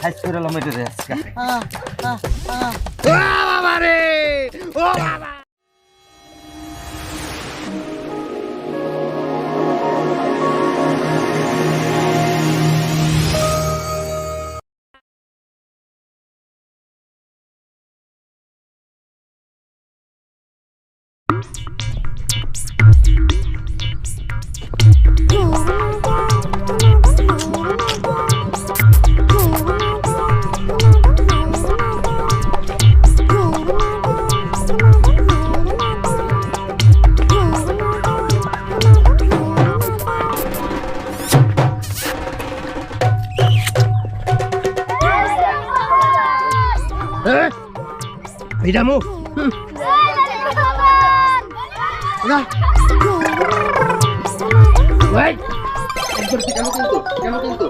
Size করে এলাম এটা রে আজকে ও বাবা রে! ও বাবা! কিন্তু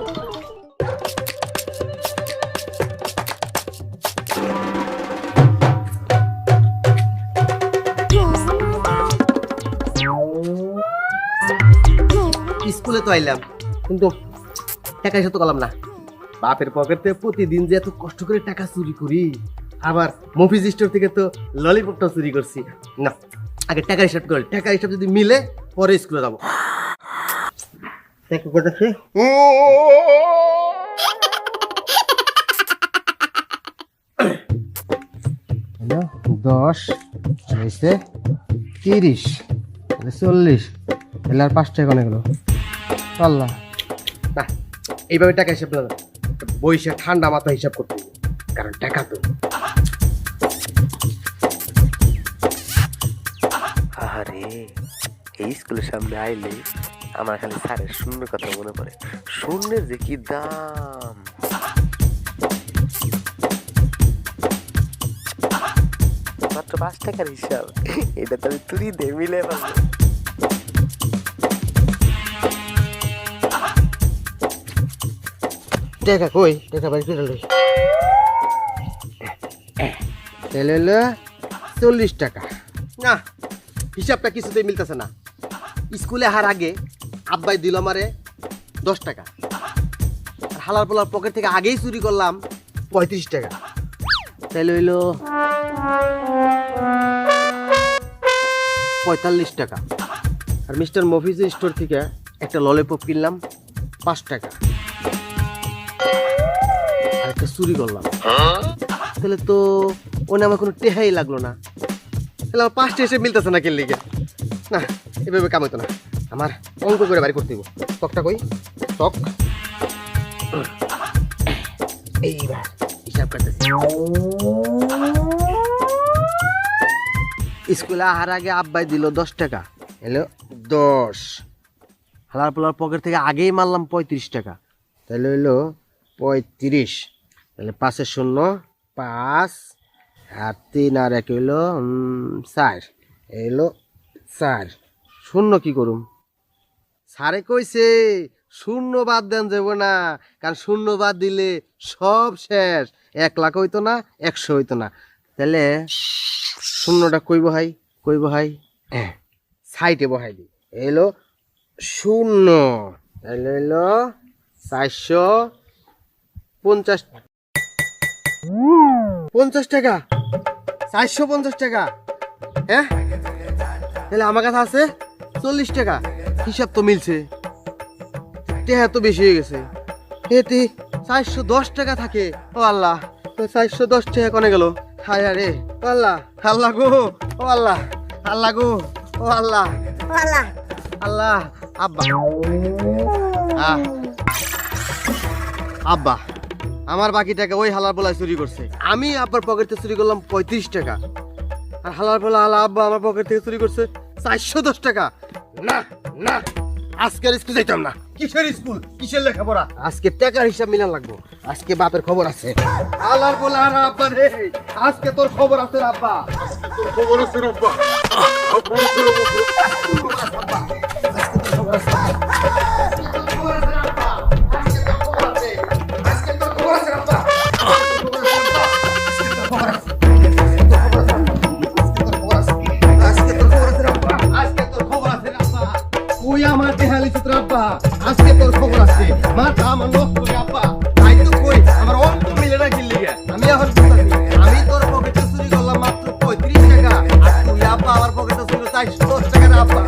স্কুলে তো আইলাম, কিন্তু টাকা এসে তো করলাম না। বাপের পকেটে প্রতিদিন যে এত কষ্ট করে টাকা চুরি করি। আবার মফিজ স্টোর থেকে তো ললিপপটা চুরি করছি। না আগে টাকা হিসাব করে। টাকা হিসাব যদি মিলে পরে স্কুলে যাব। দশ হয়েছে তিরিশ চল্লিশ। এলে আর পাঁচ টাকা অনেক গেলো আল্লাহ। না এইভাবে টাকা হিসাব না। বইসে ঠান্ডা মাথা হিসাব করতে কারণ টাকা তো। স্কুলের সামনে আইলে আমার খালি স্যারের শূন্য কথা মনে পড়ে। শূন্যের যে কি দাম? মাত্র পাঁচ টাকার হিসাব। এটা তো আমি তুই দে মিলে পাবো কই? টাকা বাড়ি করে লই। চল্লিশ টাকা। না, হিসাবটা কিছুতেই মিলতেছে না। স্কুলে আসার আগে আব্বাই দিল আমারে দশ টাকা। আর হালার পোলার পকেট থেকে আগেই চুরি করলাম পঁয়ত্রিশ টাকা। তাহলে হইল পঁয়তাল্লিশ টাকা। আর মিস্টার মফিজ স্টোর থেকে একটা ললিপপ কিনলাম পাঁচ টাকা। আর একটা চুরি করলাম। তাহলে তো ওনে আমার কোনো টেহাই লাগল না। তাহলে আমার পাঁচটা এসে মিলতেছে না কেন লিগে না। এভাবে কাম হইতো না। আমার অঙ্ক করে বাড়ি করতে হইব। তকটা কই? তক এইবার হিসাব স্কুলে আহার আগে আব্বাই দিল দশ টাকা। এলো দশ। হালার পোলার পকেট থেকে আগেই মারলাম পঁয়ত্রিশ টাকা। তাহলে হইল পঁয়ত্রিশ। তাহলে পাঁচের শূন্য, পাঁচ, আর তিন আর এক হইল চার। এলো চার। শূন্য কি করুম? সারে কইছে, শূন্য বাদ দেন যাব না, কারণ শূন্য বাদ দিলে সব শেষ। এক লাখ হইতো না, একশো হইতো না। তাহলে শূন্যটা কই বহাই? কই বহাই? সাইটে বহাই দি এলো শূন্য। তাহলে এলো চারশো পঞ্চাশ। পঞ্চাশ টাকা? চারশো পঞ্চাশ টাকা? হ্যাঁ তাহলে আমার কাছে আছে? চল্লিশ টাকা। হিসাব তো মিলছে। টেহা তো বেশি হয়ে গেছে। এতে চারশো দশ টাকা থাকে। ও আল্লাহ চারশো দশ টাকা কনে গেল? হায় আরে ও আল্লাহ আল্লাহ গো, ও আল্লাহ আল্লাহ গো, ও আল্লাহ। আল্লাহ আল্লাহ আব্বা আব্বা, আমার বাকি টাকা ওই হালার বলায় চুরি করছে। আমি আব্বার পকেট থেকে চুরি করলাম পঁয়ত্রিশ টাকা। আর হালার বলা হালা আব্বা আমার পকেট থেকে চুরি করছে চারশো দশ টাকা। না না আজকের স্কুল যাইতাম না। কিসের স্কুল? কিসের লেখাপড়া? আজকে টাকার হিসাব মিলান লাগবো। আজকে বাপের খবর আছে। আলার বলা আর আব্বা রে আজকে তোর খবর আছে আব্বা। খবর আছে রে আব্বা। আমার নষ্ট করে আব্বা। তাই তো কই আমার অন্ত দিলে না কিনলি আমি এখন আমি তোর পকেটে চুরি করলাম মাত্র পঁয়ত্রিশ টাকা। আর তুই আব্বা আমার পকেটে ছিল চারশো দশ টাকা রে আব্বা।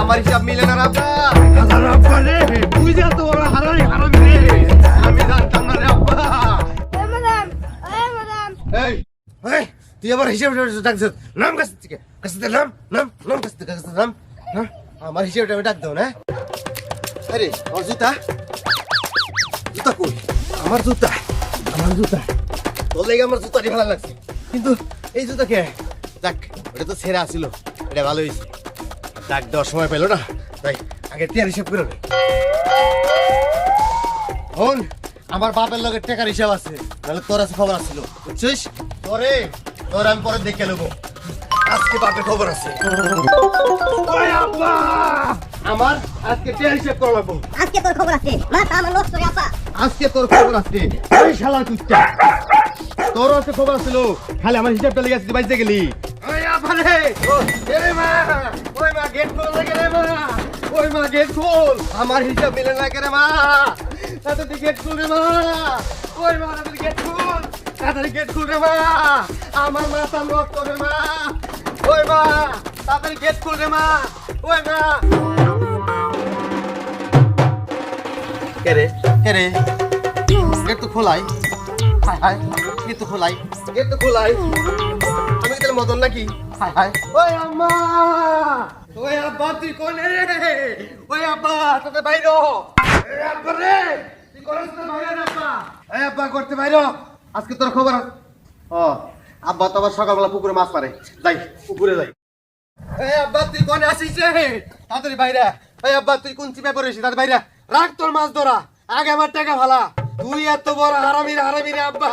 আমার হিসাব মিলে না রে আব্বা। আব্বা রে তুই যা তো বড় হারামি হারামি রে। আমি জানতাম না রে আব্বা। এই এই ম্যাডাম। এই এই, তুই আবার হিসাব ডাকছিস। নাম কাছ থেকে কাছ থেকে নাম নাম নাম কাছ থেকে কাছ থেকে নাম। নাম। আমার হিসাবটা আমি ডাক দাও না। আরে আমার জুতা কই? আমার জুতা। আমার জুতা। তোর লেগে আমার জুতাটি ভালো লাগছে। কিন্তু এই জুতা কে? যাক ওটা তো ছেঁড়া ছিল। এটা ভালো হয়েছে। ডাক দেওয়ার সময় পেল না। তাই আগে টিয়ার হিসাব করে নে। হন আমার বাপের লগে টাকার হিসাব আছে। নাহলে তোর আছে খবর আছিল। বুঝছিস? তোরে? তোর আমি পরে দেখে নেব। আজকে বাপের খবর আছে। আমার আজকে টিয়ার হিসাব করা লাগবো আজকে তোর খবর আছে। মাথা আমার নষ্ট রে আপা। আজকে তোর খবর আছে। ওই শালা তুচ্চা তোর আছে খবর আছিল খালি আমার হিসাবটা লেগে আসতে বাইতে গেলি। ওই আব্বা রে এ রে মা ওই মা গেট খোল লাগে রে মা। ওই মা গেট খোল। আমার হিসাব মিলে না করে মা। তাড়াতাড়ি গেট খুল রে মা। ওই মা তাড়াতাড়ি গেট খুল। তাড়াতাড়ি গেট খুল রে মা। আমার মাথা নষ্ট রে মা। ওই মা তাড়াতাড়ি গেট খুল রে মা। ওই মা। কে রে কে রে গেট তো খোলাই। হায় হায়। গেট তো খোলাই। গেট তো খোলাই। আমি তোর মদন নাকি? হায় হায়। ওই আম্মা! ওই আব্বা, তুই কোনে রে? ওই আব্বা, তোকে বাইরো এ আব্বা রে, তুই করছ তো বাইরে আব্বা। এই আব্বা, করতে বাইরো আজকে তোর খবর? ও, আব্বা তো আবার সকালবেলা পুকুরে মাছ মারে। যাই, পুকুরে যাই। এই আব্বা, তুই কোনে আসিস রে? তাড়াতাড়ি বাইরে এই আব্বা, তুই কোন চিপে পড়েছিস তাড়াতাড়ি বাইরে রাখ তোর মাছ ধরা। আগে আমার টাকা ভালা। তুই এত বড় হারামি রে হারামি রে আব্বা।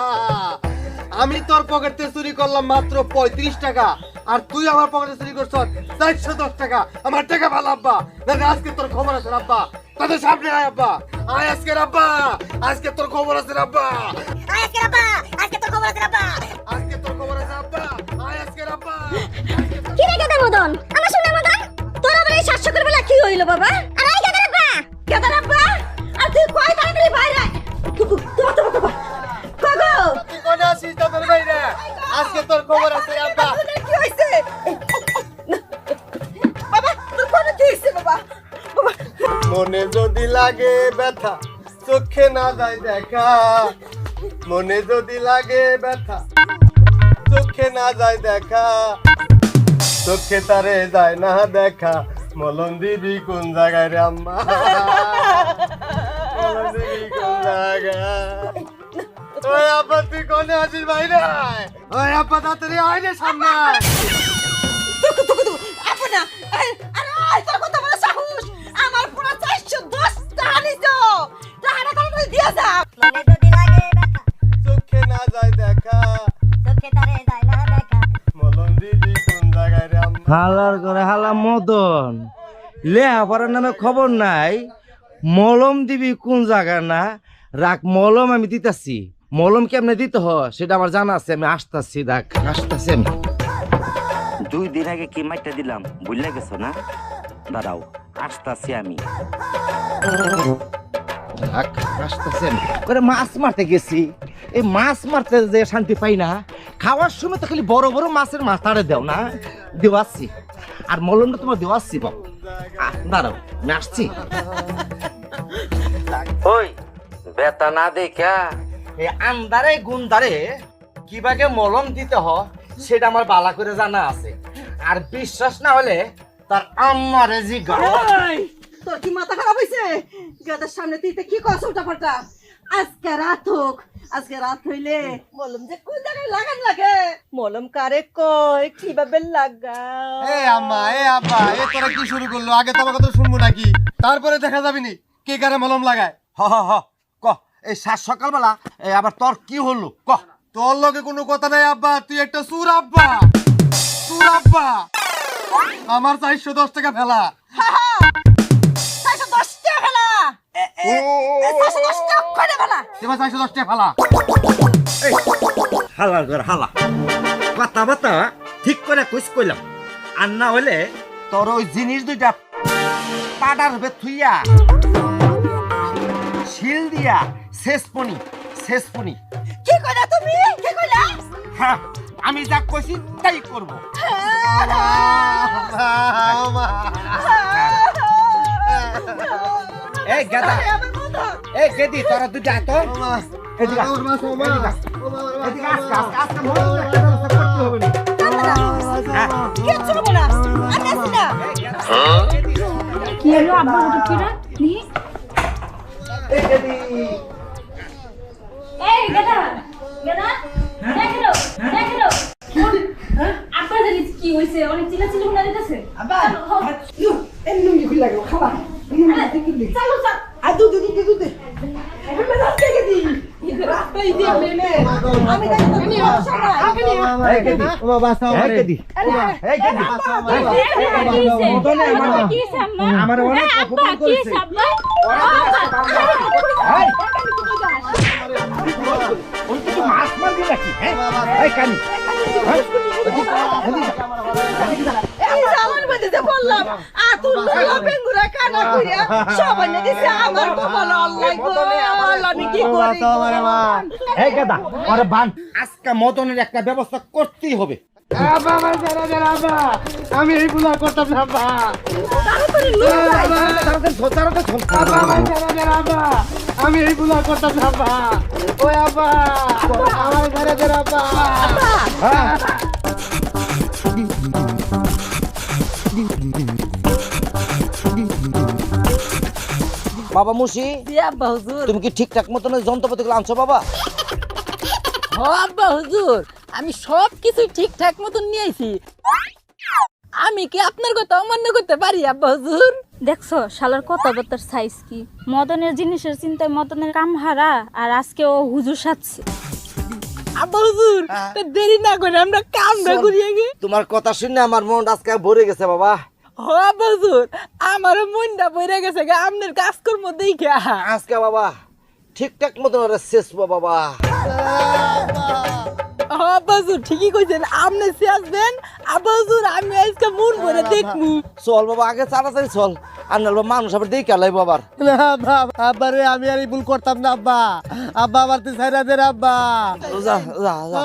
আমি তোর পকেটে চুরি করলাম মাত্র পঁয়ত্রিশ টাকা। আর তুই আমার পকেটে চুরি করছ চারশো দশ টাকা। আমার টাকা ভালো আব্বা। না আজকে তোর খবর আছে আব্বা? তাদের সামনে আয় আব্বা। আয় আজকে আব্বা। আজকে তোর খবর আছে আব্বা? আজকে তোর খবর আছে আপা আজকে তোর খবর আছে আব্বা? আয় আজকে আব্বা। কি রে গেদা মদন আমার শুনে মদন তোর আবার এই বেলা কি হইল বাবা? আর এই গেদা আব্বা আর তুই কয় তাড়াতাড়ি বাইরে তোমার তোমার তোমার কগো তুই কোনে আসিস তোদের বাইরে আজকে তোর খবর আছে আব্বা। কি হইছে বাবা তোর কোনে কি হইছে বাবা? বাবা। মনে যদি লাগে ব্যথা চোখে না যায় দেখা। মনে যদি লাগে ব্যথা চোখে না যায় দেখা। চোখে তারে যায় না দেখা। মলম দিবি কোন জায়গায় রে আম্মা? মলম দিবি কোন জায়গায়? ওই আপা তুই কোনে আছিস বাইরে? আয়। ওই আপা তাড়াতাড়ি আয় রে সামনে। আয়। তুকু তুকু তুকু আপনা আরে আরে তোর কথা বলে সাহস? আমার পুরো 410 টাকা নিছো টাকাটা তাড়াতাড়ি দিয়া যা। যদি লাগে ব্যথা চোখে না যায় দেখা। চোখে তারে যায় না দেখা। মলম দিবি কোন জায়গায় রে হালার করে হালা মদন। লেহাপড়ার নামে খবর নাই। মলম দিবি কোন জায়গা না? রাখ মলম আমি দিতেছি। মলম কেমনে দিতে হ সেটা আমার জানা আছে আমি আসতেছি রাখ আসতেছি আমি। দুই দিন আগে কি মাইটা দিলাম বুঝলে গেছো না? দাঁড়াও আসতাছি আমি। রাখ আসতেছি আমি। করে মাছ মারতে গেছি। এই মাছ মারতে যে শান্তি পাই না খাওয়ার সময় তো খালি বড় বড় মাছের মাথাটা দেও না দেওয়াচ্ছি। আর মলমটা তোমার দেওয়াচ্ছি বাবু দাঁড়াও আমি আসছি। ওই বেতা না দেখা। আন্দারে গুন্দারে কীভাবে মলম দিতে হ সেটা আমার বালা করে জানা আছে। আর বিশ্বাস না হলে তার আম্মারে জিগা তোর কি মাথা খারাপ হয়েছে গাদার সামনে তুই কি করছ উল্টা পাল্টা আজকে রাত হোক আজকে রাত হইলে মলম যে কোন জায়গায় লাগান লাগে? মলম কারে কয়? কীভাবে লাগা এ আম্মা এ আব্বা এ তোরা কি শুরু করল? আগে তোমার কথা শুনব নাকি? তারপরে দেখা যাবে নি কে কারে মলম লাগায়। হ হ হ ক এই সাত সকালবেলা এই আবার তোর কি হলো? ক তোর লগে কোনো কথা নাই আব্বা তুই একটা সুর আব্বা। সুর আব্বা। আমার চারশো দশ টাকা ফেলা। হালা ঠিক করে কইস কইলাম আর না হলে তোর ওই জিনিস দুইটা হবে থুইয়া শিল দিয়া শেষ পনি শেষ পনি কি কইলা তুমি কি কইলা হ্যাঁ আমি যা কইছি তাই করব এই গাদা। এই গেদি তোরা দুইটা তো এদিকে এদিকে আস। আস, আস, আস, আস, মনে হয়। হবে না। হ্যাঁ। কি হলো? আব্বা নি এই গেদা গেদা দেখল দেখল আব্বা জানি কি হইছে অনেক চিল্লাচিল্লি শোনা যাইতেছে আব্বা এমনি কি লাগল খাবা চালু চাল আর দুধ দুধ দুধ দুধ এখন রাস্তা থেকে দি রাস্তায় দিয়ে মেনে আমি দেখো তুমি সময় এই গেদি, এই গেদি, এই গেদি। মদনে আমার- অনেক অপমান করেছে। মাছ মারবি নাকি, হ্যাঁ? কানি, হ্যাঁ? জামার মধ্যে বললাম আতুল বেঙ্গুরা কানা কইরা সবাই না দিছে আমার কপাল আল্লাহ গো আল্লাহ আমি কি করি এই গাদা, ওরে বান। আজকে মদনের একটা ব্যবস্থা করতেই হবে আমার আমি এই ভুল আর করতাম না যাই তাড়াতাড়ি চল, তাড়াতাড়ি চল। আব্বা বাবা মুশি আব্বা হুজুর। তুমি কি ঠিকঠাক মতন যন্ত্রপাতিগুলো আনছো বাবা? হ আব্বা হুজুর আমি সব কিছু ঠিকঠাক মতন নিয়ে আইছি। আমি কি আপনার কথা অমান্য করতে পারি আব্বা হুজুর? দেখছ শালার কথাবার্তার সাইজ কি। মদনের জিনিসের চিন্তায় মদনের কাম হারা আর আজকে ও হুজুর সাজছে। আব্বা হুজুর তা দেরি না করে আমরা কামটা করিয়ে গে তোমার কথা শুনে আমার মন আজকে ভরে গেছে বাবা। হুজুর আমারও মনটা বইরা গেছে গা আপনার কাজকর্ম দেখা আজকে বাবা ঠিকঠাক মতন ওরা শেষ বাবা। হুজুর ঠিকই কইছেন আপনি আব্বা হুজুর আমি আজকে মন ভরে দেখমু। চল বাবা আগে তাড়াতাড়ি চল আর নাহলে মানুষ আবার দেখে আলাই বাবার না আব্বা রে আমি আর এই ভুল করতাম না আব্বা। আব্বা আমার তুই ছেড়ে দেন আব্বা। যা যা যা।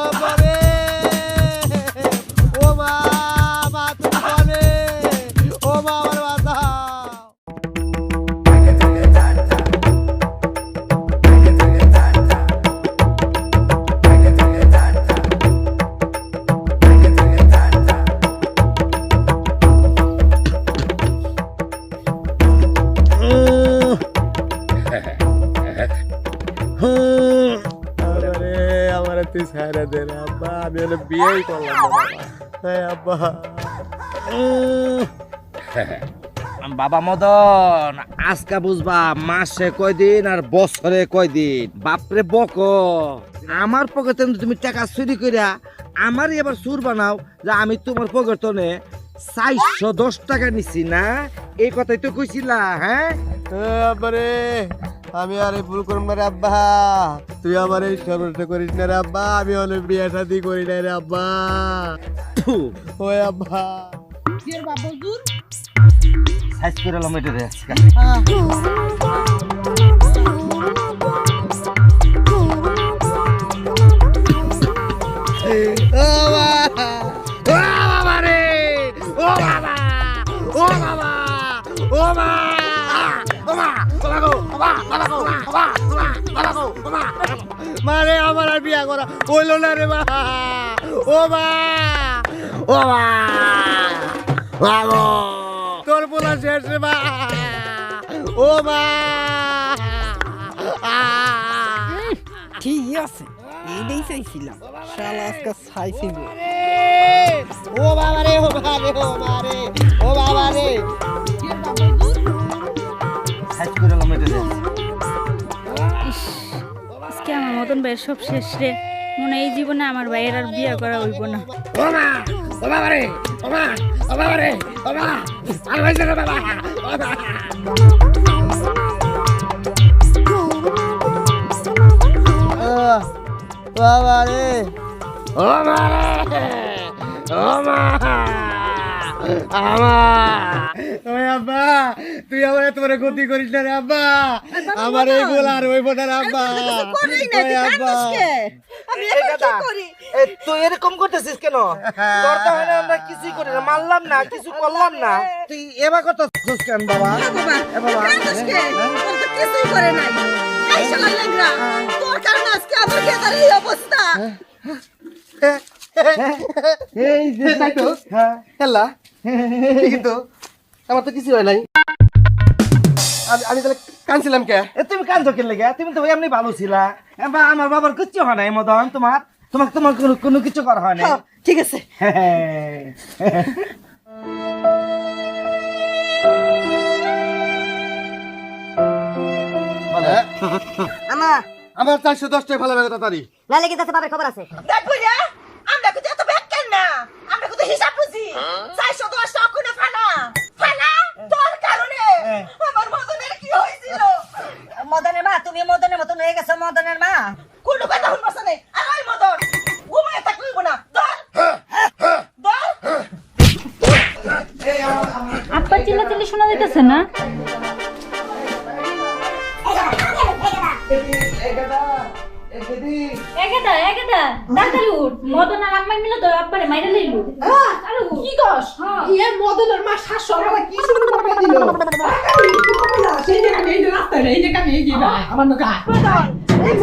তুই ছেড়ে দেন আব্বা, আমি হলে বিয়েই করলাম হ্যাঁ আব্বা। বাবা মদন, আজকা বুঝবা মাসে কয়দিন আর বছরে কয়দিন? বাপরে বক। আমার পকেটে তুমি টাকা চুরি করিয়া আমারই এবার সুর বানাও যে আমি তোমার পকেটনে চারশো দশ টাকা নিছি না? এই কথাই তো কইছিলা হ্যাঁ? আব্বা রে আমি আর এই ভুল করব না রে আব্বা। তুই আমার এই সর্বটা করিস না রে আব্বা আমি অনেক বিয়ে শাদি করি না রে আব্বা। ওই আব্বা। সাইজ করে এলাম রে আজকে। মারে আমার আর বিয়া করা হইল না রে মা। ও মা ও বাবু তোর পোলা শেষ রে মা। ও মা। ঠিক আছে? এইটাই চাইছিলাম। শালা আজকে চাইছিল। ও বাবা রে ও বাবা রে ও মা রে ও বাবা রে। আজকে আমার মদন ভাইয়ের সব শেষ রে। মনে এই জীবনে আমার ভাইয়ের আর বিয়ে করা হইব না। বাবা রে ও মা রে ও মা বাবা। ও বাবা তুই আমার তোমার ক্ষতি করিস না রে আব্বা। আমার এই গোল আর ওই বোটার আব্বা। তুই আব্বা। আমি এই এখন কি করি? এ, তুই এরকম করতেছিস কেন? তোর তো হয় না আমরা কিছুই করি না মারলাম না কিছু করলাম না। তুই এবার করতেছিস কেন বাবা? বাবা এ বাবা কাঁদিস কে? কিছুই করে নাই। এই শালা লেংড়া, তোর কারণে আজকে আমার গেদার এই অবস্থা। এই যে তাই তো? হেলা ঠিকই আমার তো কিছু হয় নাই। আমি তাহলে কানছিলাম কে? এ, তুমি কান্দো কেন লেগে? তুমি তো এমনি ভালো ছিলা। বা আমার বাবার কিচ্ছু হয় নাই মদন তোমার? তোমার তোমার কোনো কোনো কিছু করা হয় নাই? হ্যাঁ, ঠিক আছে। আমা আমার চারশো দশ টাকা ভালো তাড়াতাড়ি লালে কিন্তু বাবার খবর আছে। দেখো রে আমরা কিন্তু এত ব্যাগ কেন না? আমরা কিন্তু হিসাব বুঝি। চারশো দশ টাকা ফানা ফানা তোর কারণে আমার মদনের কি হয়েছিল মদনের মা তুমি মদনের মতন হয়ে গেছো মদনের মা? কোনো কথা শুনব না আর ওই মদন। ঘুমায় থাকবি না। ধর। ধর। আব্বা চিল্লা চিল্লি শোনা যাইতেছে না? একেদা একেদা তাড়াতাড়ি উঠ। মদন আর আম্মাই মিলে তো আব্বারে মাইরে লইলু। আরে কি কস? ইয়ে মদনের মা শাশুড়ি আমার কি শুরু করে দিল? সেই যে আমি এই যে এই যে আমি আমার নকা এই